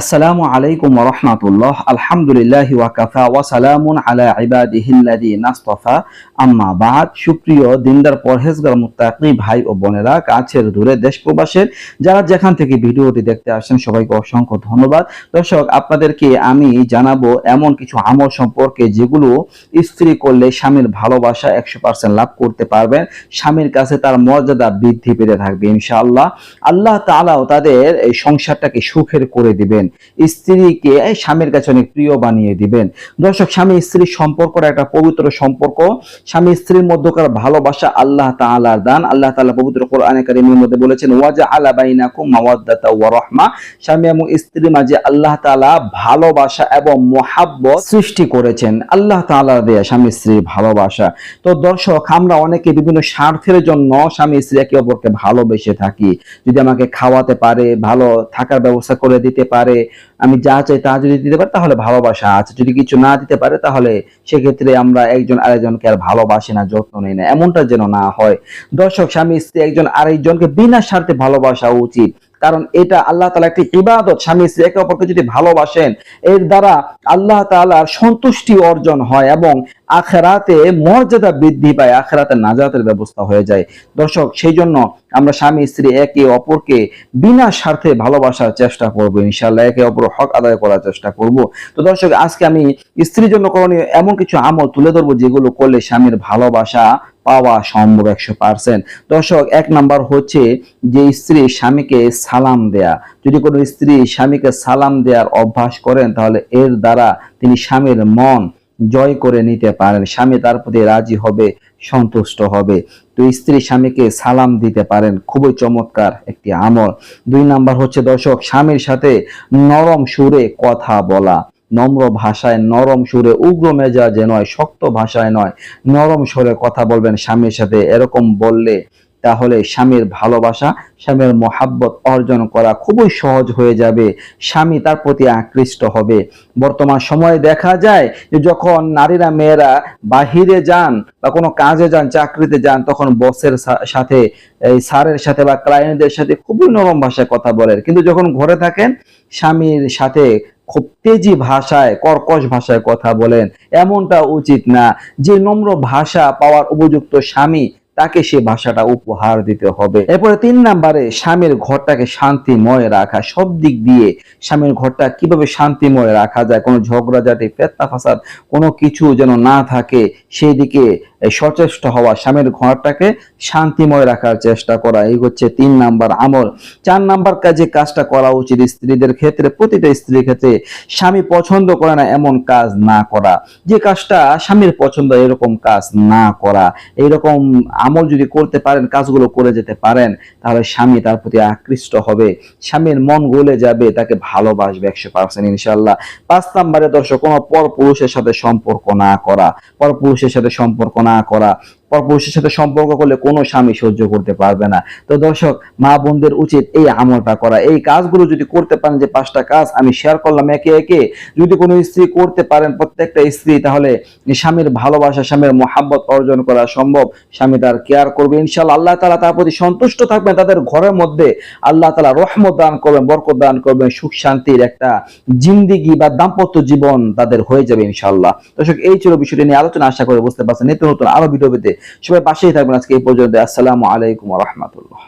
আসসালামু আলাইকুম রহমতুল্লাহ। আলহামদুলিল্লাহ ওয়াকাফা ওয়াসালামুন আলা ইবাদিহিল্লাযী নাসতাফা। আম্মা বাদ। সুপ্রিয় দিনদার, পরহেজগার, মুত্তাকি ভাই ও বোনেরা, কাছের দূরে দেশ প্রবাসের যারা যেখান থেকে ভিডিওটি দেখতে আসেন সবাইকে অসংখ্য ধন্যবাদ। দর্শক, আপনাদেরকে আমি জানাব এমন কিছু আমল সম্পর্কে যেগুলো স্ত্রী করলে স্বামীর ভালোবাসা একশো পার্সেন্ট লাভ করতে পারবেন। স্বামীর কাছে তার মর্যাদা বৃদ্ধি পেতে থাকবে ইনশাআল্লাহ। আল্লাহ তাআলাও তাদের এই সংসারটাকে সুখের করে দিবেন। স্ত্রীকে স্বামীর কাছে অনেক প্রিয় বানিয়ে দিবেন। দর্শক, স্বামী স্ত্রীর সম্পর্কটা একটা পবিত্র সম্পর্ক। স্বামী স্ত্রীর মধ্যকার ভালোবাসা আল্লাহ তাআলার দান। আল্লাহ তাআলা পবিত্র কোরআনে কারীমের মধ্যে বলেছেন ওয়াজা আলা বাইনাকুম মাওয়াদ্দাতা ওয়া রাহমা। স্বামী এবং স্ত্রীর মাঝে আল্লাহ তাআলা ভালোবাসা এবং মোহাব্বত সৃষ্টি করেছেন। আল্লাহ তাআলার দেয়া স্বামী স্ত্রীর ভালোবাসা। তো দর্শক, আমরা অনেকে বিভিন্ন স্বার্থের জন্য স্বামী স্ত্রী একে অপরকে ভালোবেসে থাকি। যদি আমাকে খাওয়াতে পারে, ভালো থাকার ব্যবস্থা করে দিতে পারে আমি যা চাই তা যদি দিতে পারে, তাহলে ভালোবাসা আছে। যদি কিছু না দিতে পারে, তাহলে সেক্ষেত্রে আমরা একজন আরেকজনকে আর ভালোবাসি না, যত্ন নেই না। এমনটা যেন না হয়। দর্শক, স্বামী, স্ত্রী, একজন আরেকজনকে বিনা স্বার্থে ভালোবাসা উচিত। কারণ এটা আল্লাহ তালা একটি ইবাদত। স্বামী স্ত্রী একে অপরকে যদি ভালোবাসেন, এর দ্বারা আল্লাহ তালার সন্তুষ্টি অর্জন হয় এবং আখেরাতে মর্যাদা বৃদ্ধি পায়, আখেরাতে নাজাতের ব্যবস্থা হয়ে যায়। দর্শক, সেই জন্য আমরা স্বামী স্ত্রী একে অপরকে বিনা স্বার্থে ভালোবাসার চেষ্টা করব ইনশাল্লাহ একে অপর হক আদায় করার চেষ্টা করব। তো দর্শক, আজকে আমি স্ত্রীর জন্য করণীয় এমন কিছু আমল তুলে ধরবো যেগুলো করলে স্বামীর ভালোবাসা পাওয়া সম্ভব একশো পার্সেন্ট। দর্শক, এক নাম্বার হচ্ছে যে স্ত্রী স্বামীকে সালাম দেয়া। যদি কোনো স্ত্রী স্বামীকে সালাম দেওয়ার অভ্যাস করেন, তাহলে এর দ্বারা তিনি স্বামীর মন জয় করে নিতে পারেন। স্বামী তার প্রতি রাজি হবে, সন্তুষ্ট হবে। তো স্ত্রী স্বামীকে সালাম দিতে পারেন, খুবই চমৎকার একটি আমল। দুই নাম্বার হচ্ছে, দর্শক, স্বামীর সাথে নরম সুরে কথা বলা। নম্র ভাষায়, নরম সুরে, উগ্র মেজাজে নয়, শক্ত ভাষায় নয়, নরম সুরে কথা বলবেন স্বামীর সাথে, এরকম বললে তাহলে স্বামীর ভালোবাসা, স্বামীর মহাব্বত অর্জন করা খুবই সহজ হয়ে যাবে। স্বামী তার প্রতি আকৃষ্ট হবে। বর্তমান সময়ে দেখা যায় যে যখন নারীরা, মেয়েরা বাহিরে যান বা কোনো কাজে যান, চাকরিতে যান, তখন বসের সাথে, এই স্যারের সাথে বা ক্লায়েন্টদের সাথে খুবই নরম ভাষায় কথা বলেন। কিন্তু যখন ঘরে থাকেন, স্বামীর সাথে খুব তেজি ভাষায়, কর্কশ ভাষায় কথা বলেন। এমনটা উচিত না। যে নম্র ভাষা পাওয়ার উপযুক্ত স্বামী তাকে সে ভাষাটা উপহার দিতে হবে। এরপরে তিন নাম্বারে স্বামীর ঘরটাকে শান্তিময় রাখা। সব দিক দিয়ে স্বামীর ঘরটা কীভাবে শান্তিময় রাখা যায়, কোনো ঝগড়াঝাটি পেত্তা ফাসাদ, কোনো কিছু যেন না থাকে, সেই দিকে সচেষ্ট হওয়া স্বামীর ঘরটাকে শান্তিময় রাখার চেষ্টা করা, এই হচ্ছে তিন নাম্বার আমল। চার নাম্বার কাজে কাজটা করা উচিত স্ত্রীদের ক্ষেত্রে, প্রতিটা স্ত্রীর ক্ষেত্রে স্বামী পছন্দ করে না এমন কাজ না করা। যে কাজটা স্বামীর পছন্দ, এরকম কাজ না করা। এইরকম আমল যদি করতে পারেন, কাজগুলো করে যেতে পারেন, তাহলে স্বামী তার প্রতি আকৃষ্ট হবে। স্বামীর মন গলে যাবে, তাকে ভালোবাসবে একশো পার্সেন্ট ইনশাল্লাহ পাঁচ নাম্বারে দর্শক, কোনো পর পুরুষের সাথে সম্পর্ক না করা। পর পুরুষের সাথে সম্পর্ক না করা পরপুরুষের সাথে সম্পর্ক করলে কোনো স্বামী সহ্য করতে পারবে না। তো দর্শক, মা বোনদের উচিত এই আমলটা করা। এই কাজগুলো যদি করতে পারেন যে পাঁচটা কাজ, আমি শেয়ার করলাম একে একে। যদি কোনো স্ত্রী করতে পারেন প্রত্যেকটা স্ত্রী, তাহলে স্বামীর ভালোবাসা, স্বামীর মোহাব্বত অর্জন করা সম্ভব। স্বামী তার কেয়ার করবে ইনশাল্লাহ আল্লাহ তালা তার প্রতি সন্তুষ্ট থাকবেন, তাদের ঘরের মধ্যে আল্লাহ তালা রহমত দান করবেন, বরকত দান করবেন, সুখ শান্তির একটা জিন্দিগি বা দাম্পত্য জীবন তাদের হয়ে যাবে ইনশাল্লাহ দর্শক, এই ছিল বিষয়টি নিয়ে আলোচনা। আশা করে বুঝতে পারছেন। নিত্য নতুন আরও ভিডিও পেতে সবাই পাশেই থাকবেন আজকে এই পর্যন্ত। আসসালামু আলাইকুম রহমতুল্লাহ।